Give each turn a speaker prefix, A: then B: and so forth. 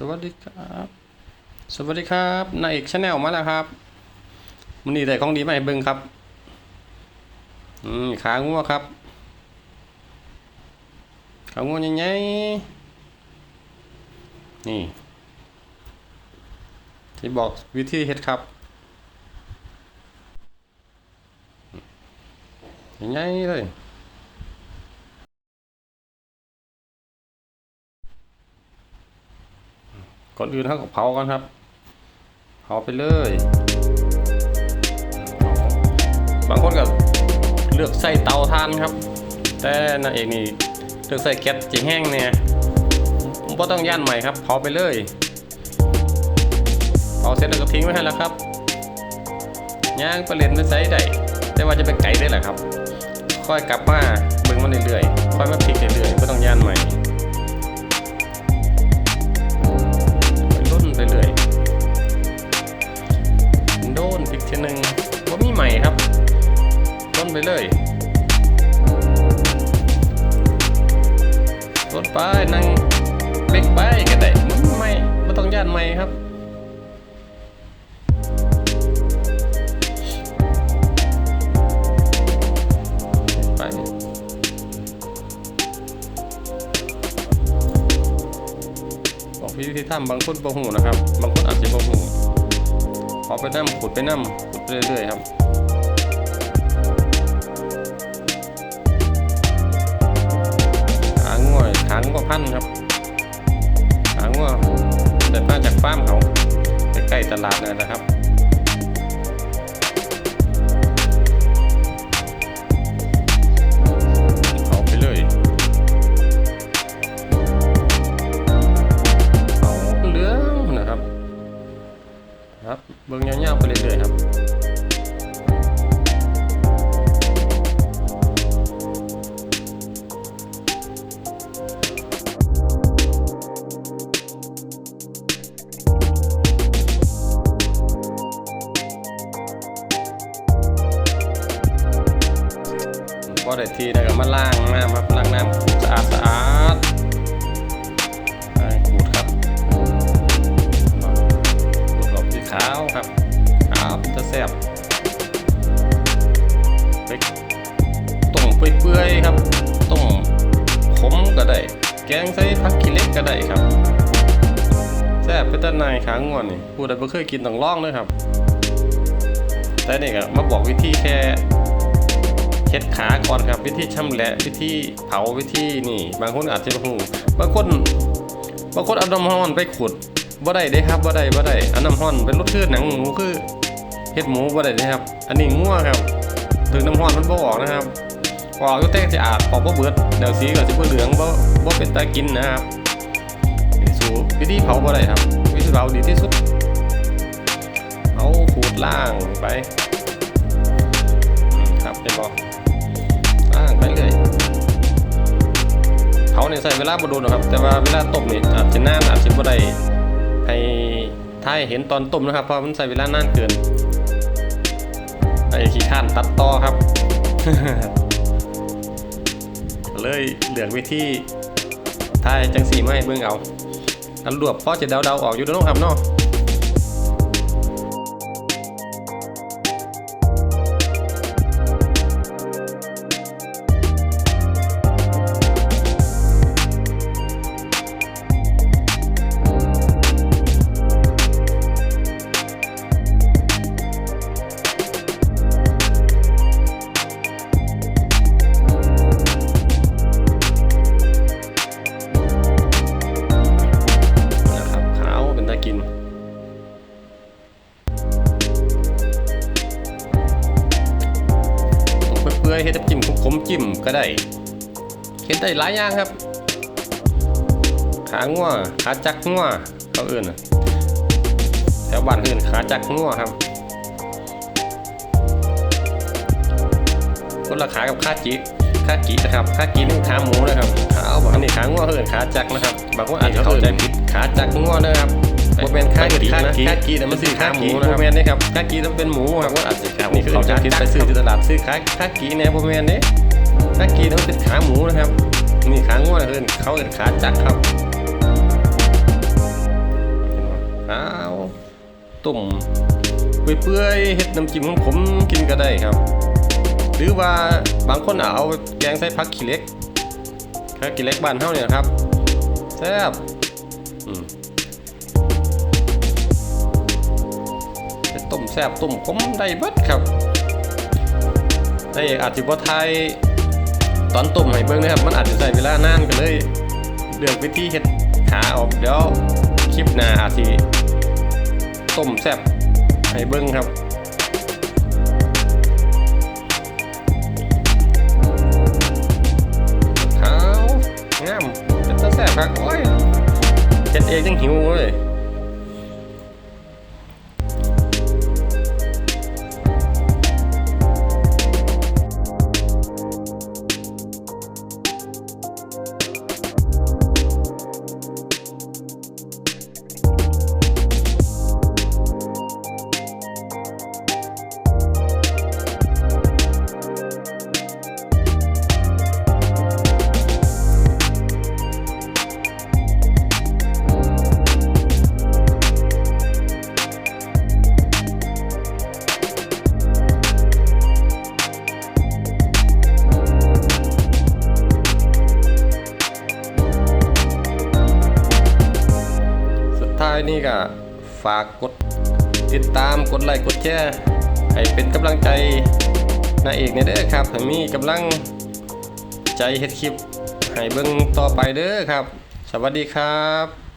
A: สวัสดีครับ สวัสดีครับนายเอกชาแนลมาแล้วครับมันนี่ได้ของดีมาให้เบิ่งครับอืมขางัวครับ ขางัวใหญ่ๆนี่ ที่บอกวิธีเฮ็ดครับใหญ่ๆเลย ก่อนอื่นเขาก็เผากันครับ เผาไปเลย บางคนก็เลือกใส่เตาถ่านครับ แต่นางเอกนี่เลือกใส่แก๊สจีแห้งเนี่ยก็ต้องย่านใหม่ครับเผาไปเลยเผาเสร็จแล้วก็ทิ้งไว้ให้แล้วครับย่างไปเลนไปใส่ได้แต่ว่าจะไปไก่ได้แหละครับ ค่อยกลับมาเบิ่งมันเรื่อยๆค่อยมาพลิกเรื่อยๆไม่ต้องย่านใหม่ เรื่อยโดนอีกทีหนึ่งว่ามีใหม่ครับต้นไปเลยต้นไปนั่งเล็กไปก็ได้มันไม่ไม่ต้องย่านใหม่ครับ บอกพี่ที่ทำบางคนบ่หูนะครับ บางคนอาจจะบ่หูเอาไปนั่ขุดไปนั่ขุดไปเรื่อยๆครับขาง่วยขาง่วพันครับขางว่าได้มาจากฟาร์มเขาใกล้ๆตลาดเลยนะครับ อได้ทีแล้วก็มาล้างน้ำครับล้างน้ำสะอาดสะอาดขูดครับขูดออกสีขาวครับขาวจะแซ่บไปต้มเปื่อยๆครับต้มขมก็ได้ แกงใส่ผักขี้เล็กก็ได้ครับแซ่บเป็นต้นนายขาง่วนนี่ผู้ใดบ่เคยกินต้องลองเลยครับแต่นี่ก็มาบอกวิธีแค่ เช็ดขาก่อนครับวิธีชำแหละวิธีเผาวิธีนี่ บางคนอาจจะบ่ฮู้บางคนบางคนเอาน้ำร้อนไปขุดบ่ได้เด้ครับบ่ได้บ่ได้เอาน้ำร้อนเป็นรสคือหนังหมูคือเฮ็ดหมูบ่ได้เด้ครับ อันนี้งัวครับถึงน้ำร้อนมันบ่ออกนะครับออกอยู่แต่จะอาจออกบ่เบิดเดี๋ยวสีก็สิบ่เหลืองบ่บ่เป็นตากินนะครับสูวิธีเผาบ่ได้ครับ วิธีเผาดีที่สุดเอาขูดล่างไป ส่เวลาบโดนหรอกครับ แต่ว่าเวลาต้มนี่อาจจะนานอาจจะบ่ได้ให้ท้ายเห็นตอนต้มนะครับเพราะมันใส่เวลานานเกินไอ้ขี้ข้านตัดต่อครับ เลยเหลือวิธีท้ายจังสีไม่เบิ่งเอาอันรวบพอจะเดาๆออกอยู่เด้อเนาะครับเนาะ อยๆเฮ็ดน้ำจิ้มขมๆจิ้มก็ได้เฮ็ดได้หลายอย่างครับ ขางัวขาจักงัวเขาเอื่นน่ะแถวบ้านเอื่นขาจักงัวครับคนละขากับขาจิขาจินะครับขาจินี่ขาหมูนะครับขาเอาบอกอันนี้ขางัวเขาเอื่นขาจักนะครับบางคนอาจจะเข้าใจผิดขาจักงัวนะครับโมเมนขาจินะขาจินะมันคือขาหมูนะครับโมเมนนี่ครับขาจิต้องเป็นหมูครับว่าอาจจะ ขานี่คือเขาจะคิดไปซื้อที่ตลาดซื้อขาขาจิเนี่ยโมเมนเนี่ยขาจิต้องเป็นขาหมูนะครับนี่ขางัวเอื่นเขาเอื่นขาจักครับต้มเปื่อยๆเฮ็ดน้ำจิ้มของผมกินก็ได้ครับ หรือว่าบางคนอาจเอาแกงใส่ผักขี้เหล็กผักขี้เหล็กบ้านเฮาเนี่ยนะครับแซ่บ ซ่บต้มขมได้เบิดครับแต่เอกอาจสิบ่ทยตอนต้มให้เบิ่งนะครับ มันอาจจะใช้เวลานานก็เลยเลือกวิธีเฮ็ดหาออกเดี๋ยวคลิปหน้าอาจสิต้มแซ่บให้เบิ่งครับขาวงามเป็นตาแสบครับโอ้ยเจ็ดเองยังหิวเลย นี่ก็ฝากกดติดตามกดไลค์กดแชร์ให้เป็นกำลังใจนาเอกในเด้อครับผมมีกำลังใจเฮ็ดคลิปให้เบิ่งต่อไปเด้อครับ สวัสดีครับ